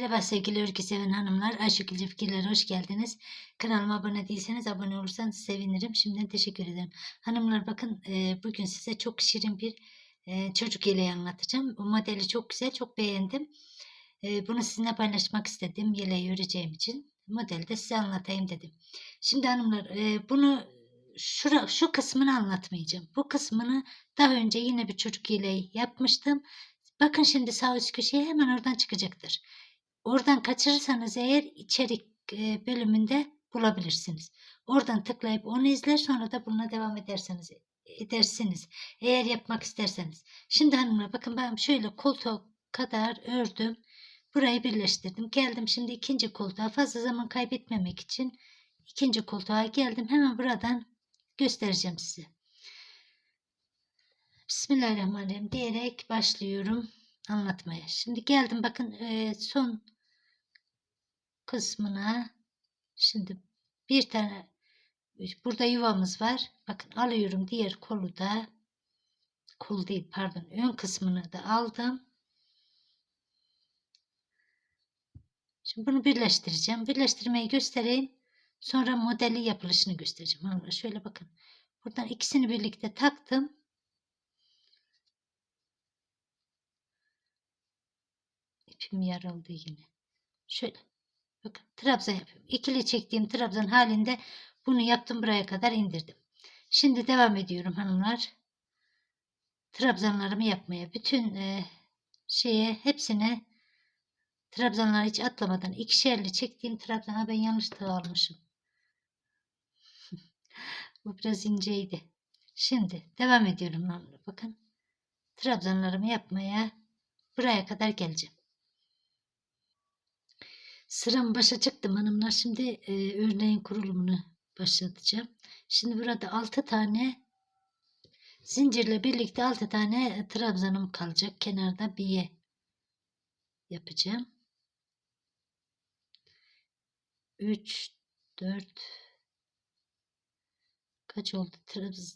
Merhaba sevgili örgü seven hanımlar. Ayşegülce Fikirler'e hoş geldiniz. Kanalıma abone değilseniz abone olursanız sevinirim. Şimdiden teşekkür ederim. Hanımlar bakın e, bugün size çok şirin bir e, çocuk yeleği anlatacağım. Bu modeli çok güzel, çok beğendim. E, bunu sizinle paylaşmak istedim yeleği öreceğim için. Modeli de size anlatayım dedim. Şimdi hanımlar e, bunu şura, şu kısmını anlatmayacağım. Bu kısmını daha önce yine bir çocuk yeleği yapmıştım. Bakın şimdi sağ üst köşeye hemen oradan çıkacaktır. Oradan kaçırırsanız eğer içerik bölümünde bulabilirsiniz. Oradan tıklayıp onu izler sonra da bununla devam ederseniz edersiniz. Eğer yapmak isterseniz. Şimdi hanımlar bakın ben şöyle koltuğa kadar ördüm. Burayı birleştirdim. Geldim şimdi ikinci koltuğa fazla zaman kaybetmemek için ikinci koltuğa geldim. Hemen buradan göstereceğim size. Bismillahirrahmanirrahim diyerek başlıyorum anlatmaya. Şimdi geldim bakın son kısmına şimdi bir tane burada yuvamız var. Bakın alıyorum diğer kolu da kol değil pardon ön kısmını da aldım. Şimdi bunu birleştireceğim. Birleştirmeyi göstereyim. Sonra modeli yapılışını göstereceğim. Şöyle bakın. Buradan ikisini birlikte taktım. İpim yarıldı yine. Şöyle. Bakın trabzan yapıyorum. İkili çektiğim trabzan halinde bunu yaptım buraya kadar indirdim. Şimdi devam ediyorum hanımlar. Trabzanlarımı yapmaya. Bütün e, şeye hepsine trabzanları hiç atlamadan ikişerli çektiğim trabzana ben yanlış tığ almışım. Bu biraz inceydi. Şimdi devam ediyorum hanımlar. Bakın trabzanlarımı yapmaya buraya kadar geleceğim. Sıram başa çıktım hanımlar. Şimdi e, örneğin kurulumunu başlatacağım. Şimdi burada 6 tane zincirle birlikte 6 tane trabzanım kalacak. Kenarda bir yapacağım. 3 4 kaç oldu?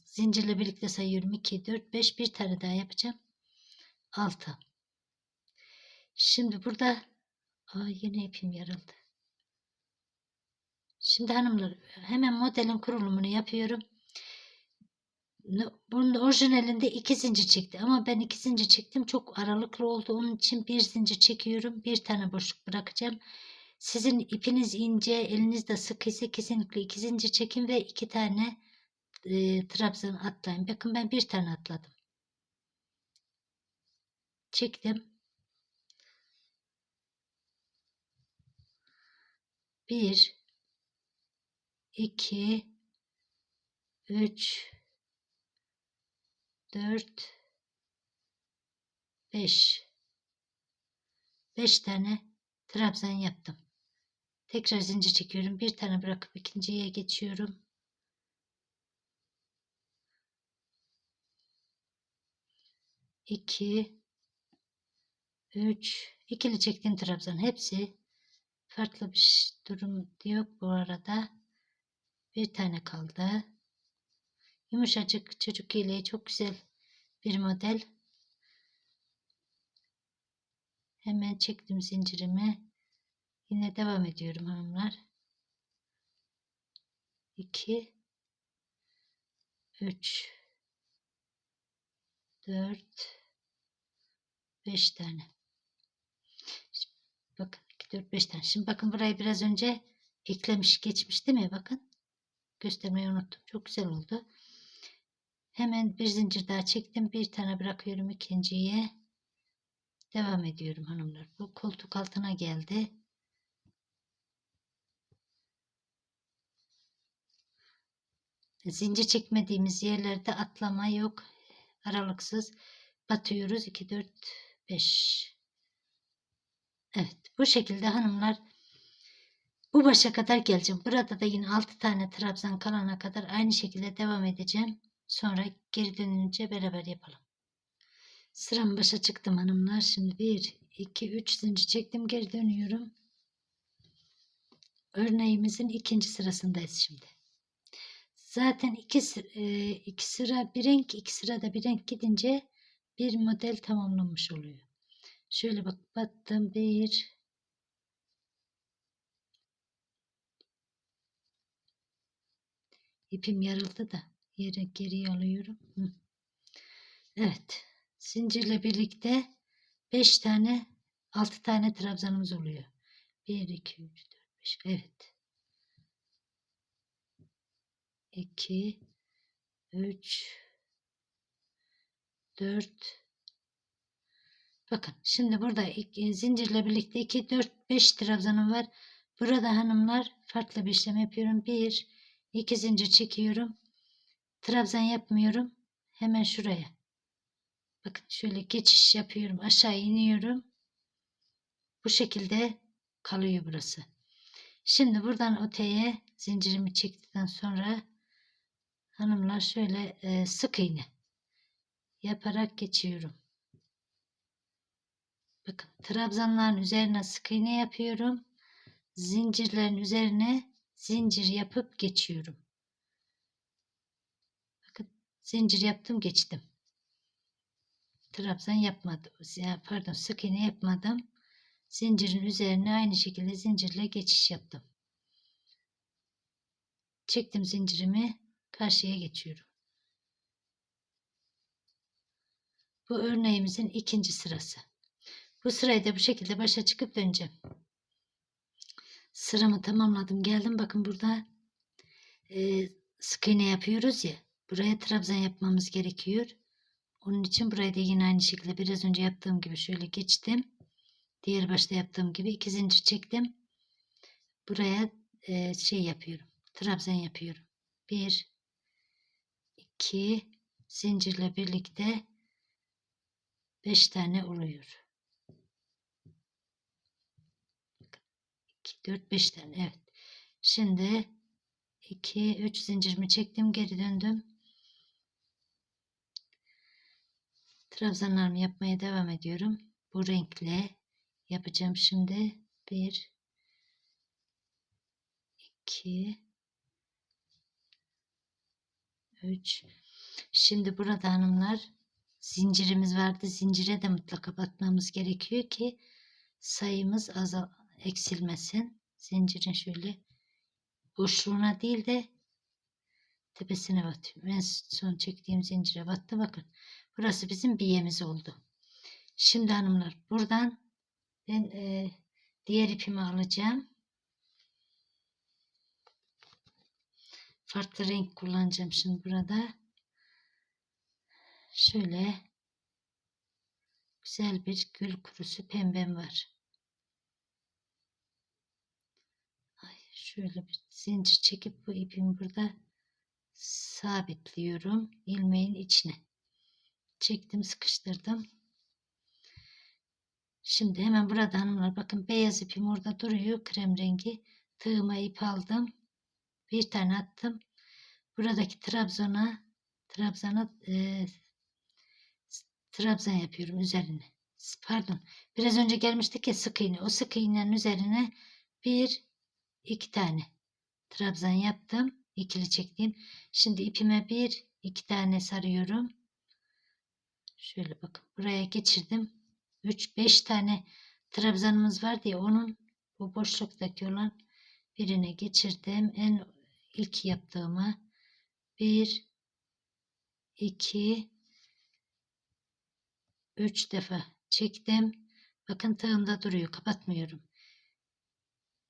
Zincirle birlikte sayıyorum. 2 4 5 bir tane daha yapacağım. 6 Şimdi burada Aa, yine ipim yarıldı. Şimdi hanımlar hemen modelin kurulumunu yapıyorum. Bunun orijinalinde iki zincir çekti ama ben iki zincir çektim. Çok aralıklı oldu. Onun için bir zincir çekiyorum. Bir tane boşluk bırakacağım. Sizin ipiniz ince eliniz de sık ise kesinlikle iki zincir çekin ve iki tane e, trabzan atlayın. Bakın ben bir tane atladım. Çektim 1 2 3 4 5 5 tane trabzan yaptım. Tekrar zincir çekiyorum. Bir tane bırakıp ikinciye geçiyorum. İki, üç, ikili çektiğim trabzan hepsi Farklı bir durum yok bu arada. Bir tane kaldı. Yumuşacık çocuk yeleği çok güzel bir model. Hemen çektim zincirimi. Yine devam ediyorum hanımlar. 2 3 4 5 tane. Şimdi bakın 4 5 tane. Şimdi bakın burayı biraz önce eklemiş geçmiş değil mi? Bakın. Göstermeyi unuttum. Çok güzel oldu. Hemen bir zincir daha çektim. Bir tane bırakıyorum ikinciye. Devam ediyorum hanımlar. Bu koltuk altına geldi. Zincir çekmediğimiz yerlerde atlama yok. Aralıksız batıyoruz. 2 4 5 Evet bu şekilde hanımlar bu başa kadar geleceğim. Burada da yine 6 tane trabzan kalana kadar aynı şekilde devam edeceğim. Sonra geri dönünce beraber yapalım. Sıram başa çıktım hanımlar. Şimdi 1, 2, 3 zincir çektim. Geri dönüyorum. Örneğimizin ikinci sırasındayız şimdi. Zaten iki, e, iki sıra bir renk, iki sırada bir renk gidince bir model tamamlanmış oluyor. Şöyle bak battım. Bir. İpim yarıldı da yere geri alıyorum. Evet. Zincirle birlikte 5 tane 6 tane trabzanımız oluyor. 1 2 3 4 5. Evet. 2 3 4 Bakın şimdi burada iki, zincirle birlikte 2 4 5 trabzanım var. Burada hanımlar farklı bir işlem yapıyorum. 1 2 zincir çekiyorum. Trabzan yapmıyorum. Hemen şuraya. Bakın şöyle geçiş yapıyorum. Aşağı iniyorum. Bu şekilde kalıyor burası. Şimdi buradan öteye zincirimi çektikten sonra hanımlar şöyle e, sık iğne yaparak geçiyorum. Bakın trabzanların üzerine sık iğne yapıyorum. Zincirlerin üzerine zincir yapıp geçiyorum. Bakın zincir yaptım geçtim. Trabzan yapmadım. Pardon sık iğne yapmadım. Zincirin üzerine aynı şekilde zincirle geçiş yaptım. Çektim zincirimi karşıya geçiyorum. Bu örneğimizin ikinci sırası. Bu sırayı bu şekilde başa çıkıp döneceğim. Sıramı tamamladım. Geldim bakın burada e, sık iğne yapıyoruz ya. Buraya trabzan yapmamız gerekiyor. Onun için burayı da yine aynı şekilde biraz önce yaptığım gibi şöyle geçtim. Diğer başta yaptığım gibi iki zincir çektim. Buraya e, şey yapıyorum. Trabzan yapıyorum. Bir, iki zincirle birlikte beş tane oluyor. 2, 4, 5 tane. Evet. Şimdi 2, 3 zincirimi çektim. Geri döndüm. Trabzanlarımı yapmaya devam ediyorum. Bu renkle yapacağım şimdi. 1, 2, 3. Şimdi burada hanımlar zincirimiz vardı. Zincire de mutlaka batmamız gerekiyor ki sayımız azal eksilmesin. Zincirin şöyle boşluğuna değil de tepesine batıyorum. En son çektiğim zincire battı. Bakın burası bizim biyemiz oldu. Şimdi hanımlar buradan ben e, diğer ipimi alacağım. Farklı renk kullanacağım şimdi burada. Şöyle güzel bir gül kurusu pembem var. Şöyle bir zincir çekip bu ipimi burada sabitliyorum ilmeğin içine. Çektim sıkıştırdım. Şimdi hemen burada hanımlar bakın beyaz ipim orada duruyor krem rengi. Tığıma ip aldım bir tane attım. Buradaki trabzana trabzana e, trabzan yapıyorum üzerine. Pardon biraz önce gelmiştik ya sık iğne o sık iğnenin üzerine bir iki tane trabzan yaptım. ikili çektim. Şimdi ipime bir iki tane sarıyorum. Şöyle bakın buraya geçirdim. 3 5 tane trabzanımız var diye onun bu boşluktaki olan birine geçirdim. En ilk yaptığımı 1 2 3 defa çektim. Bakın tığımda duruyor. Kapatmıyorum.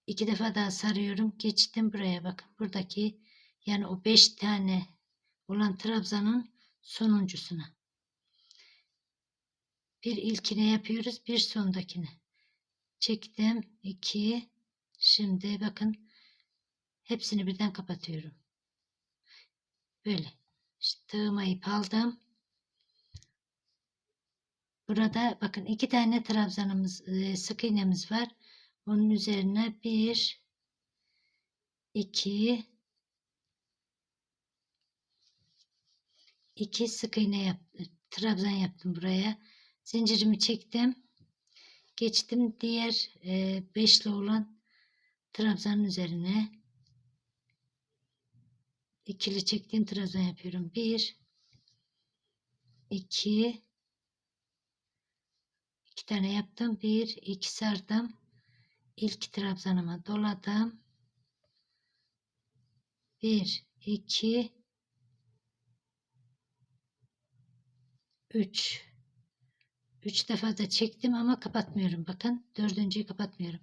İki defa daha sarıyorum. Geçtim buraya bakın. Buradaki yani o beş tane olan trabzanın sonuncusuna. Bir ilkine yapıyoruz. Bir sondakine. Çektim. iki. Şimdi bakın. Hepsini birden kapatıyorum. Böyle. İşte tığıma ip aldım. Burada bakın iki tane trabzanımız, sık iğnemiz var. Onun üzerine bir, iki, iki sık iğne yaptım. Trabzan yaptım buraya. Zincirimi çektim. Geçtim diğer e, beşli olan trabzanın üzerine. ikili çektiğim trabzan yapıyorum. Bir, iki, iki tane yaptım. Bir, iki sardım ilk trabzanıma doladım. 1 2 3 3 defa da çektim ama kapatmıyorum. Bakın dördüncüyü kapatmıyorum.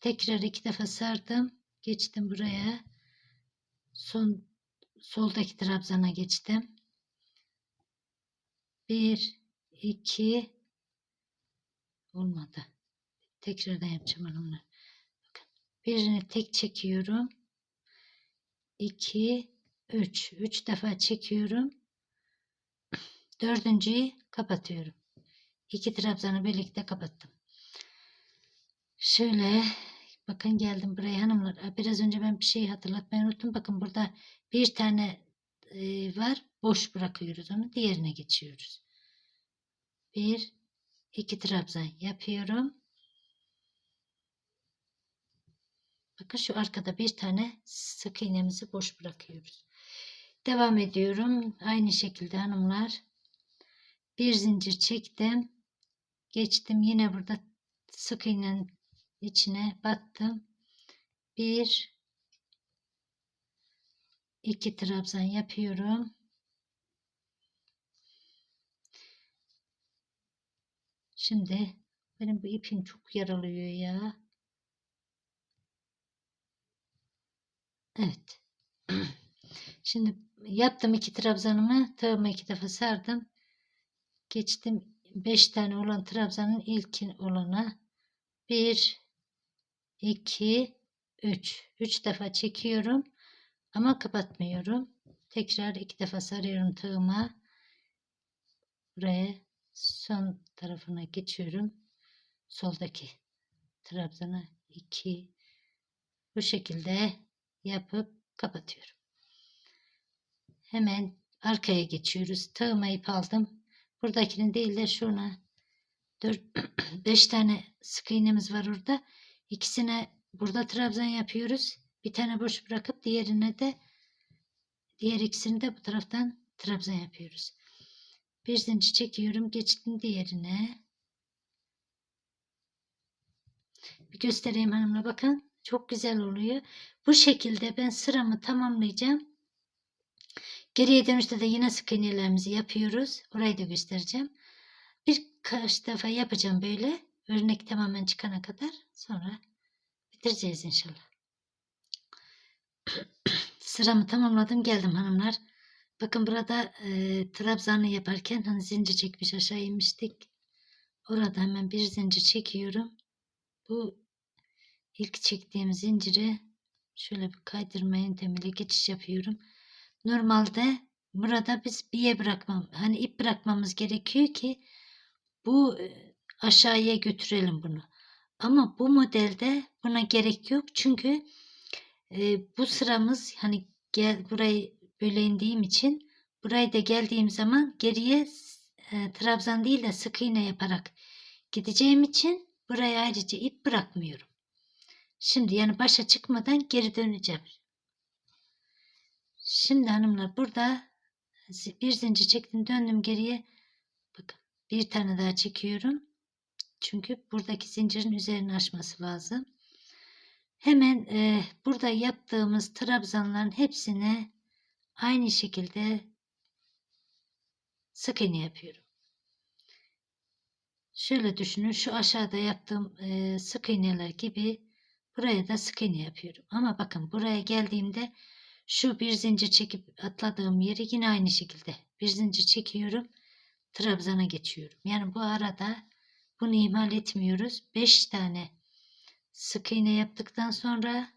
Tekrar iki defa sardım. Geçtim buraya. Son soldaki trabzana geçtim. 1 2 olmadı. Tekrardan yapacağım onları. Birini tek çekiyorum. 2 3 3 defa çekiyorum. Dördüncüyü kapatıyorum. İki trabzanı birlikte kapattım. Şöyle bakın geldim buraya hanımlar. Biraz önce ben bir şey hatırlatmayı unuttum. Bakın burada bir tane e, var. Boş bırakıyoruz onu. Diğerine geçiyoruz. Bir, iki trabzan yapıyorum. Bakın şu arkada bir tane sık iğnemizi boş bırakıyoruz. Devam ediyorum. Aynı şekilde hanımlar. Bir zincir çektim. Geçtim. Yine burada sık iğnenin içine battım. Bir, iki trabzan yapıyorum. Şimdi benim bu ipim çok yaralıyor ya. Evet. Şimdi yaptım iki trabzanımı. Tığımı iki defa sardım. Geçtim 5 tane olan trabzanın ilkin olana 1 2 3 3 defa çekiyorum ama kapatmıyorum. Tekrar iki defa sarıyorum tığıma. Buraya son tarafına geçiyorum. Soldaki trabzana 2 bu şekilde yapıp kapatıyorum. Hemen arkaya geçiyoruz. Tığıma ip aldım. Buradakinin değil de şuna 4 5 tane sık iğnemiz var orada. İkisine burada trabzan yapıyoruz. Bir tane boş bırakıp diğerine de diğer ikisini de bu taraftan trabzan yapıyoruz. Bir zincir çekiyorum. Geçtim diğerine. Bir göstereyim hanımla bakın. Çok güzel oluyor. Bu şekilde ben sıramı tamamlayacağım. Geriye dönüşte de yine sık iğnelerimizi yapıyoruz. Orayı da göstereceğim. Birkaç defa yapacağım böyle. Örnek tamamen çıkana kadar. Sonra bitireceğiz inşallah. Sıramı tamamladım. Geldim hanımlar. Bakın burada e, trabzanı yaparken hani zincir çekmiş aşağı inmiştik. Orada hemen bir zincir çekiyorum. Bu ilk çektiğim zinciri şöyle bir kaydırma yöntemiyle geçiş yapıyorum. Normalde burada biz biye bırakmam, hani ip bırakmamız gerekiyor ki bu e, aşağıya götürelim bunu. Ama bu modelde buna gerek yok. Çünkü e, bu sıramız hani gel burayı böyle indiğim için burayı da geldiğim zaman geriye e, trabzan değil de sık iğne yaparak gideceğim için buraya ayrıca ip bırakmıyorum. Şimdi yani başa çıkmadan geri döneceğim. Şimdi hanımlar burada bir zincir çektim döndüm geriye. Bakın bir tane daha çekiyorum. Çünkü buradaki zincirin üzerini açması lazım. Hemen e, burada yaptığımız trabzanların hepsine aynı şekilde sık iğne yapıyorum. Şöyle düşünün şu aşağıda yaptığım e, sık iğneler gibi buraya da sık iğne yapıyorum. Ama bakın buraya geldiğimde şu bir zincir çekip atladığım yeri yine aynı şekilde bir zincir çekiyorum. Trabzana geçiyorum. Yani bu arada bunu ihmal etmiyoruz. 5 tane sık iğne yaptıktan sonra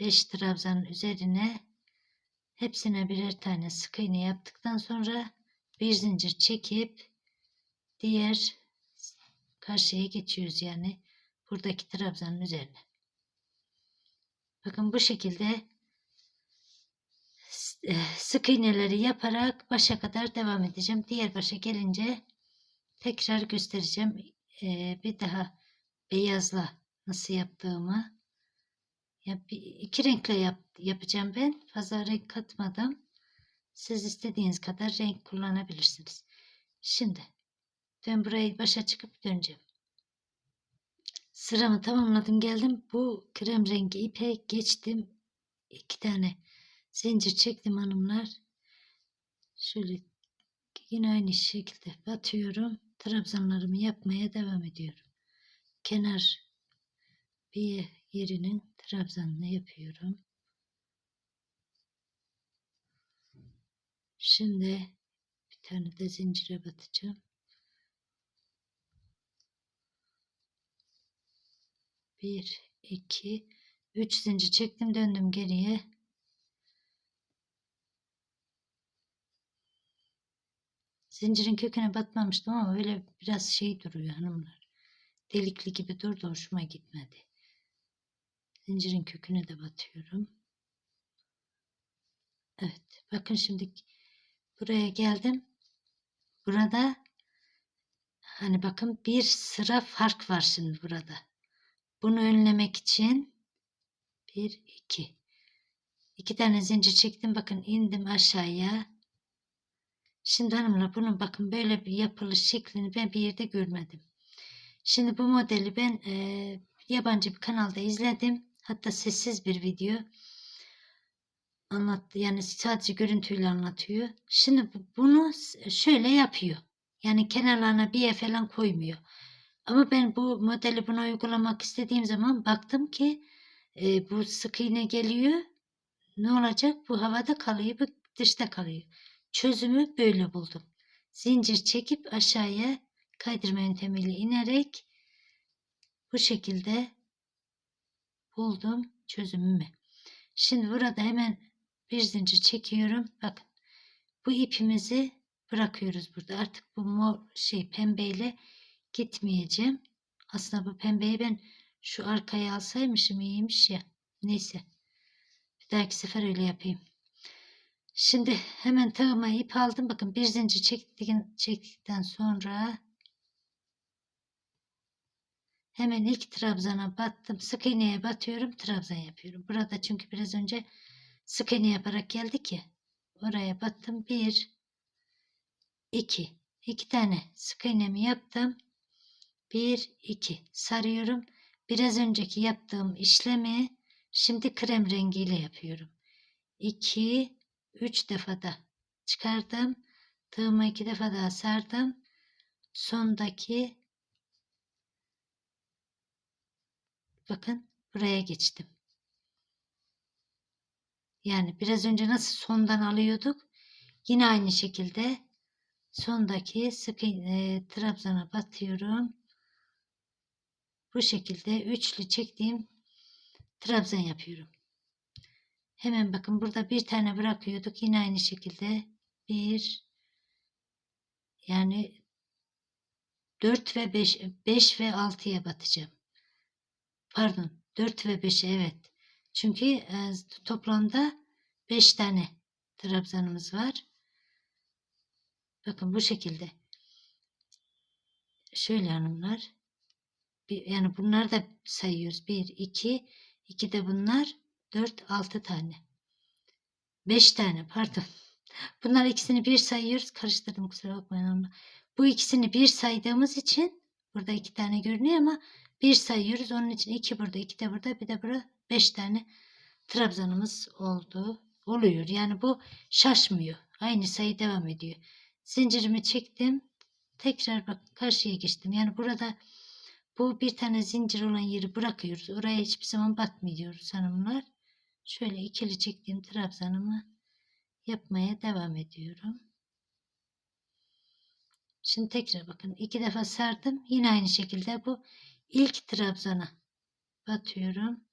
5 trabzanın üzerine hepsine birer tane sık iğne yaptıktan sonra bir zincir çekip diğer karşıya geçiyoruz yani buradaki trabzanın üzerine. Bakın bu şekilde sık iğneleri yaparak başa kadar devam edeceğim. Diğer başa gelince tekrar göstereceğim. Ee, bir daha beyazla nasıl yaptığımı. Ya bir, iki renkle yap, yapacağım ben. Fazla renk katmadım. Siz istediğiniz kadar renk kullanabilirsiniz. Şimdi ben burayı başa çıkıp döneceğim. Sıramı tamamladım geldim. Bu krem rengi ipe geçtim. iki tane Zincir çektim hanımlar. Şöyle yine aynı şekilde batıyorum. Trabzanlarımı yapmaya devam ediyorum. Kenar bir yerinin trabzanını yapıyorum. Şimdi bir tane de zincire batacağım. Bir, iki, üç zincir çektim döndüm geriye. Zincirin köküne batmamıştım ama öyle biraz şey duruyor hanımlar. Delikli gibi durdu hoşuma gitmedi. Zincirin köküne de batıyorum. Evet bakın şimdi buraya geldim. Burada hani bakın bir sıra fark var şimdi burada. Bunu önlemek için bir iki iki tane zincir çektim bakın indim aşağıya. Şimdi hanımlar bunun bakın böyle bir yapılış şeklini ben bir yerde görmedim. Şimdi bu modeli ben e, yabancı bir kanalda izledim. Hatta sessiz bir video anlattı. Yani sadece görüntüyle anlatıyor. Şimdi bu- bunu şöyle yapıyor. Yani kenarlarına bir falan koymuyor. Ama ben bu modeli buna uygulamak istediğim zaman baktım ki e, bu sık iğne geliyor. Ne olacak? Bu havada kalıyor, bu dışta kalıyor. Çözümü böyle buldum. Zincir çekip aşağıya kaydırma yöntemiyle inerek bu şekilde buldum çözümümü. Şimdi burada hemen bir zincir çekiyorum. Bakın bu ipimizi bırakıyoruz burada. Artık bu mor şey pembeyle gitmeyeceğim. Aslında bu pembeyi ben şu arkaya alsaymışım iyiymiş ya. Neyse. Bir dahaki sefer öyle yapayım. Şimdi hemen tığıma ip aldım. Bakın bir zincir çektikten, çektikten sonra hemen ilk trabzana battım. Sık iğneye batıyorum. Trabzan yapıyorum. Burada çünkü biraz önce sık iğne yaparak geldik ya. Oraya battım. Bir, iki. iki tane sık iğnemi yaptım. Bir, iki. Sarıyorum. Biraz önceki yaptığım işlemi şimdi krem rengiyle yapıyorum. 2 3 defa da çıkardım. Tığıma iki defa daha sardım. Sondaki bakın buraya geçtim. Yani biraz önce nasıl sondan alıyorduk? Yine aynı şekilde sondaki sık iğne trabzana batıyorum. Bu şekilde üçlü çektiğim trabzan yapıyorum. Hemen bakın burada bir tane bırakıyorduk. Yine aynı şekilde bir yani 4 ve 5 5 ve 6'ya batacağım. Pardon 4 ve 5'e evet. Çünkü e, toplamda 5 tane trabzanımız var. Bakın bu şekilde. Şöyle hanımlar. Bir, yani bunları da sayıyoruz. 1, 2, 2 de bunlar. 4, 6 tane. 5 tane pardon. Bunlar ikisini bir sayıyoruz. Karıştırdım kusura bakmayın ama. Bu ikisini bir saydığımız için burada iki tane görünüyor ama bir sayıyoruz. Onun için iki burada, iki de burada, bir de burada beş tane trabzanımız oldu. Oluyor. Yani bu şaşmıyor. Aynı sayı devam ediyor. Zincirimi çektim. Tekrar bak karşıya geçtim. Yani burada bu bir tane zincir olan yeri bırakıyoruz. Oraya hiçbir zaman batmıyoruz hanımlar. Şöyle ikili çektiğim trabzanımı yapmaya devam ediyorum. Şimdi tekrar bakın iki defa sardım. Yine aynı şekilde bu ilk trabzana batıyorum.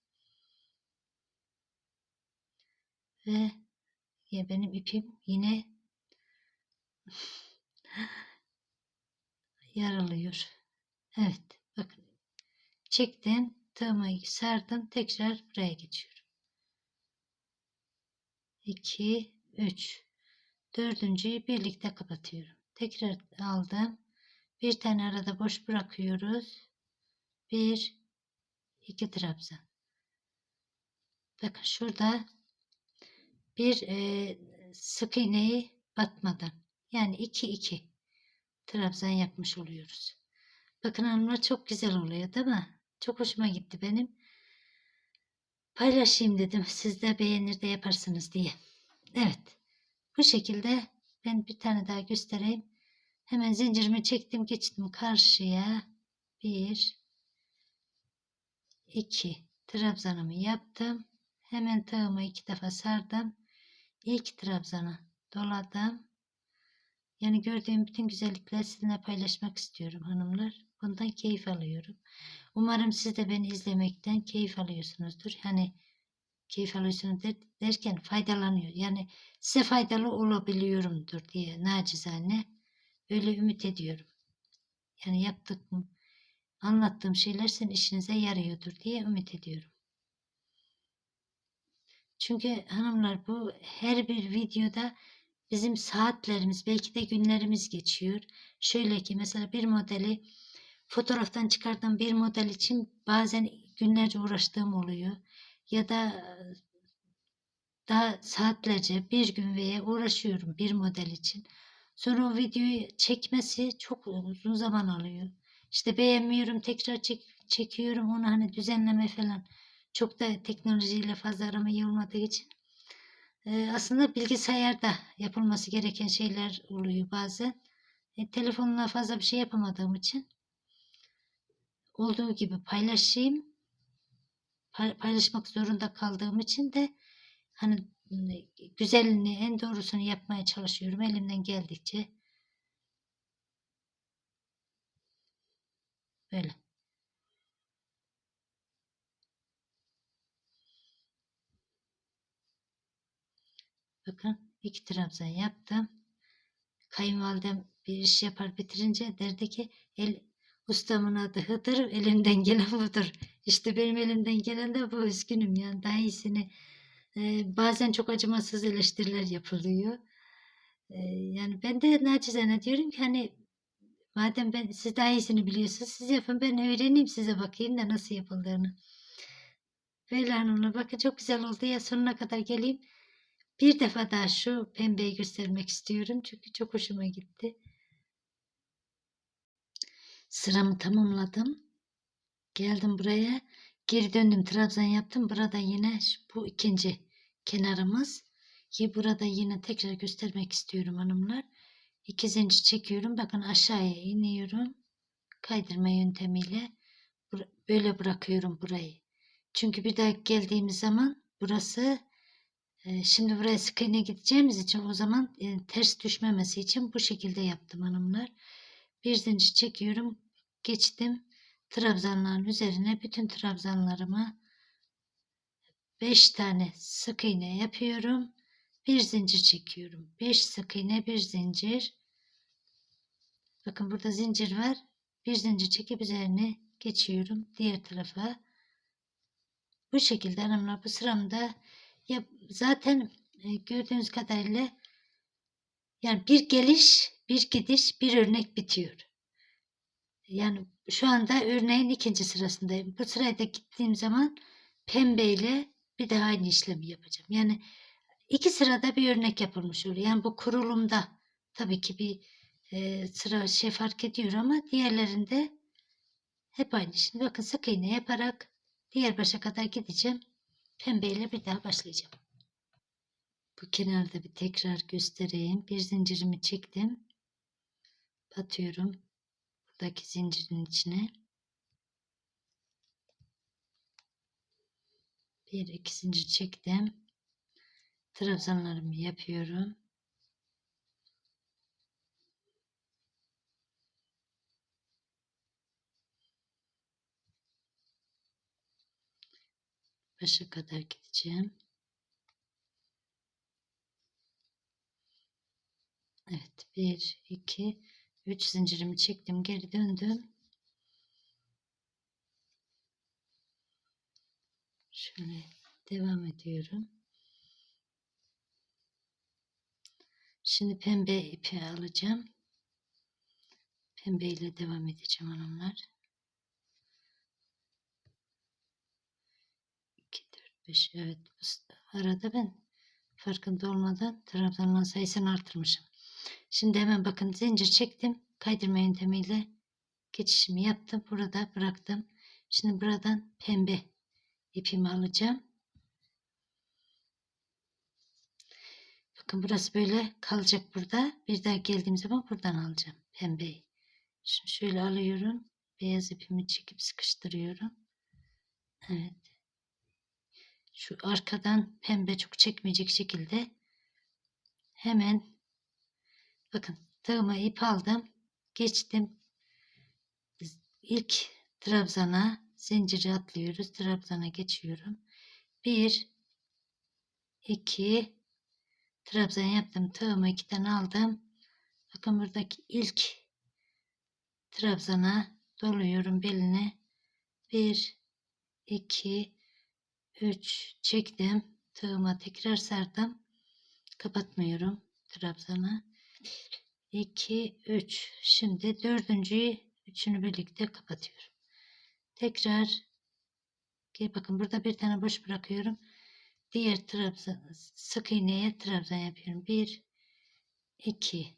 Ve ya benim ipim yine yaralıyor. Evet çektim tığımı sardım tekrar buraya geçiyorum. 2 3 dördüncüyü birlikte kapatıyorum. Tekrar aldım. Bir tane arada boş bırakıyoruz. Bir, iki trabzan. Bakın şurada bir e, sık iğneyi batmadan yani iki iki trabzan yapmış oluyoruz. Bakın hanımlar çok güzel oluyor değil mi? Çok hoşuma gitti benim. Paylaşayım dedim. Siz de beğenir de yaparsınız diye. Evet. Bu şekilde ben bir tane daha göstereyim. Hemen zincirimi çektim geçtim karşıya. Bir, iki trabzanımı yaptım. Hemen tığımı iki defa sardım. İlk trabzana doladım. Yani gördüğüm bütün güzellikleri sizinle paylaşmak istiyorum hanımlar. Bundan keyif alıyorum. Umarım siz de beni izlemekten keyif alıyorsunuzdur. Yani keyif alıyorsunuz der- derken faydalanıyor. Yani size faydalı olabiliyorumdur diye nacizane öyle ümit ediyorum. Yani yaptığım, anlattığım şeyler sizin işinize yarıyordur diye ümit ediyorum. Çünkü hanımlar bu her bir videoda bizim saatlerimiz belki de günlerimiz geçiyor. Şöyle ki mesela bir modeli fotoğraftan çıkardığım bir model için bazen günlerce uğraştığım oluyor. Ya da daha saatlerce bir gün veya uğraşıyorum bir model için. Sonra o videoyu çekmesi çok uzun zaman alıyor. İşte beğenmiyorum tekrar çek, çekiyorum onu hani düzenleme falan. Çok da teknolojiyle fazla arama olmadığı için. Ee, aslında bilgisayarda yapılması gereken şeyler oluyor bazen. E, telefonla fazla bir şey yapamadığım için olduğu gibi paylaşayım. Pay- paylaşmak zorunda kaldığım için de hani güzelini, en doğrusunu yapmaya çalışıyorum elimden geldikçe. Böyle. Bakın iki trabzan yaptım. Kayınvalidem bir iş yapar bitirince derdi ki el ustamın adı Hıdır elimden gelen budur. İşte benim elimden gelen de bu üzgünüm yani daha iyisini e, bazen çok acımasız eleştiriler yapılıyor. E, yani ben de naçizane diyorum ki hani madem ben siz daha iyisini biliyorsunuz siz yapın ben öğreneyim size bakayım da nasıl yapıldığını. Böyle hanımlar bakın çok güzel oldu ya sonuna kadar geleyim. Bir defa daha şu pembeyi göstermek istiyorum çünkü çok hoşuma gitti. Sıramı tamamladım. Geldim buraya. Geri döndüm. Trabzan yaptım. Burada yine bu ikinci kenarımız. Ki burada yine tekrar göstermek istiyorum hanımlar. İki zincir çekiyorum. Bakın aşağıya iniyorum. Kaydırma yöntemiyle böyle bırakıyorum burayı. Çünkü bir daha geldiğimiz zaman burası e, şimdi buraya sık iğne gideceğimiz için o zaman e, ters düşmemesi için bu şekilde yaptım hanımlar. Bir zincir çekiyorum. Geçtim. Trabzanların üzerine bütün trabzanlarımı 5 tane sık iğne yapıyorum. Bir zincir çekiyorum. 5 sık iğne, bir zincir. Bakın burada zincir var. Bir zincir çekip üzerine geçiyorum diğer tarafa. Bu şekilde hanımlar bu sıramda ya zaten e, gördüğünüz kadarıyla yani bir geliş, bir gidiş, bir örnek bitiyor. Yani şu anda örneğin ikinci sırasındayım. Bu sırayda gittiğim zaman pembeyle bir daha aynı işlemi yapacağım. Yani iki sırada bir örnek yapılmış oluyor. Yani bu kurulumda tabii ki bir e, sıra şey fark ediyor ama diğerlerinde hep aynı. Şimdi bakın sık iğne yaparak diğer başa kadar gideceğim. Pembeyle bir daha başlayacağım. Bu kenarda bir tekrar göstereyim. Bir zincirimi çektim. Batıyorum. Buradaki zincirin içine. Bir iki zincir çektim. Trabzanlarımı yapıyorum. Başa kadar gideceğim. Evet. Bir, iki, üç zincirimi çektim. Geri döndüm. Şöyle devam ediyorum. Şimdi pembe ipi alacağım. Pembe ile devam edeceğim hanımlar. 2, 4, 5 evet. Arada ben farkında olmadan trabzanların sayısını artırmışım. Şimdi hemen bakın zincir çektim. Kaydırma yöntemiyle geçişimi yaptım. Burada bıraktım. Şimdi buradan pembe ipimi alacağım. Bakın burası böyle kalacak burada. Bir daha geldiğim zaman buradan alacağım pembeyi. Şimdi şöyle alıyorum. Beyaz ipimi çekip sıkıştırıyorum. Evet. Şu arkadan pembe çok çekmeyecek şekilde hemen bakın tığıma ip aldım. Geçtim. İlk trabzana zinciri atlıyoruz. Trabzana geçiyorum. Bir, iki, trabzan yaptım. Tığımı iki tane aldım. Bakın buradaki ilk trabzana doluyorum beline. Bir, iki, üç çektim. Tığıma tekrar sardım. Kapatmıyorum trabzana. 2, 3. Şimdi dördüncüyü üçünü birlikte kapatıyorum. Tekrar bakın burada bir tane boş bırakıyorum. Diğer trabzan sık iğneye trabzan yapıyorum. 1 2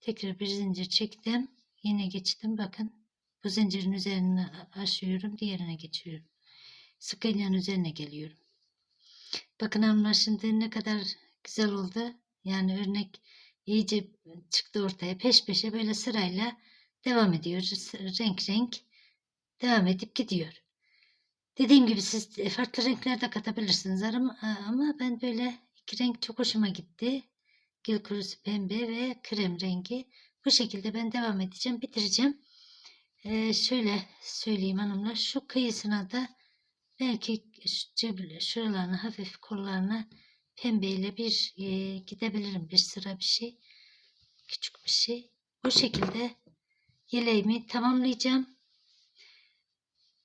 Tekrar bir zincir çektim. Yine geçtim. Bakın bu zincirin üzerine aşıyorum. Diğerine geçiyorum. Sık iğnenin üzerine geliyorum. Bakın şimdi ne kadar güzel oldu. Yani örnek iyice çıktı ortaya. Peş peşe böyle sırayla devam ediyor. Renk renk devam edip gidiyor. Dediğim gibi siz farklı renkler de katabilirsiniz ama, ben böyle iki renk çok hoşuma gitti. Gül kurusu pembe ve krem rengi. Bu şekilde ben devam edeceğim. Bitireceğim. Ee, şöyle söyleyeyim hanımlar. Şu kıyısına da belki cebile şuralarına hafif kollarına pembeyle bir e, gidebilirim. Bir sıra bir şey. Küçük bir şey. Bu şekilde yeleğimi tamamlayacağım.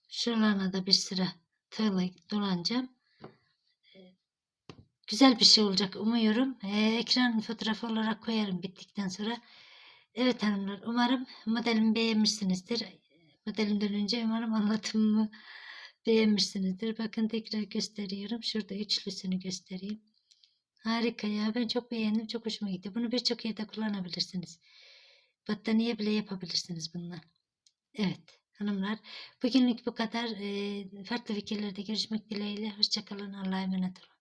Şuralarına da bir sıra tığla dolanacağım. Ee, Güzel bir şey olacak umuyorum. Ee, ekran fotoğrafı olarak koyarım bittikten sonra. Evet hanımlar umarım modelimi beğenmişsinizdir. Modelimden önce umarım anlatımımı beğenmişsinizdir. Bakın tekrar gösteriyorum. Şurada üçlüsünü göstereyim. Harika ya. Ben çok beğendim. Çok hoşuma gitti. Bunu birçok yerde kullanabilirsiniz. Battaniye bile yapabilirsiniz bununla. Evet hanımlar. Bugünlük bu kadar. Farklı fikirlerde görüşmek dileğiyle. Hoşçakalın. Allah'a emanet olun.